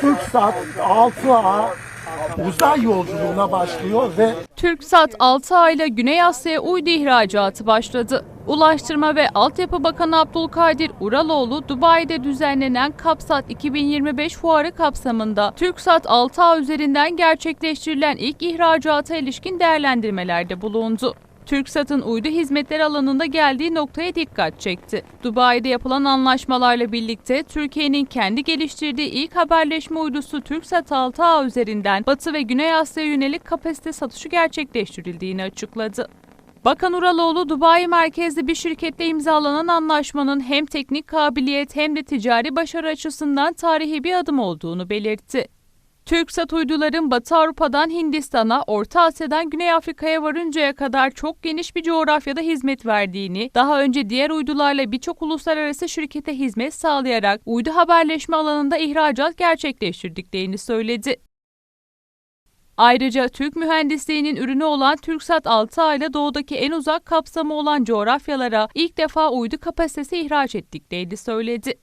TürkSat 6A uzay yolculuğuna başlıyor ve TürkSat 6 ayla Güney Asya'ya uydu ihracatı başladı. Ulaştırma ve Altyapı Bakanı Abdülkadir Uraloğlu, Dubai'de düzenlenen Kapsat 2025 fuarı kapsamında TürkSat 6A üzerinden gerçekleştirilen ilk ihracata ilişkin değerlendirmelerde bulundu. TürkSat'ın uydu hizmetleri alanında geldiği noktaya dikkat çekti. Dubai'de yapılan anlaşmalarla birlikte Türkiye'nin kendi geliştirdiği ilk haberleşme uydusu TürkSat 6A üzerinden Batı ve Güney Asya'ya yönelik kapasite satışı gerçekleştirildiğini açıkladı. Bakan Uraloğlu, Dubai merkezli bir şirketle imzalanan anlaşmanın hem teknik kabiliyet hem de ticari başarı açısından tarihi bir adım olduğunu belirtti. TürkSat uyduların Batı Avrupa'dan Hindistan'a, Orta Asya'dan Güney Afrika'ya varıncaya kadar çok geniş bir coğrafyada hizmet verdiğini, daha önce diğer uydularla birçok uluslararası şirkete hizmet sağlayarak uydu haberleşme alanında ihracat gerçekleştirdiklerini söyledi. Ayrıca Türk mühendisliğinin ürünü olan TürkSat 6 ile doğudaki en uzak kapsamı olan coğrafyalara ilk defa uydu kapasitesi ihraç ettiklerini söyledi.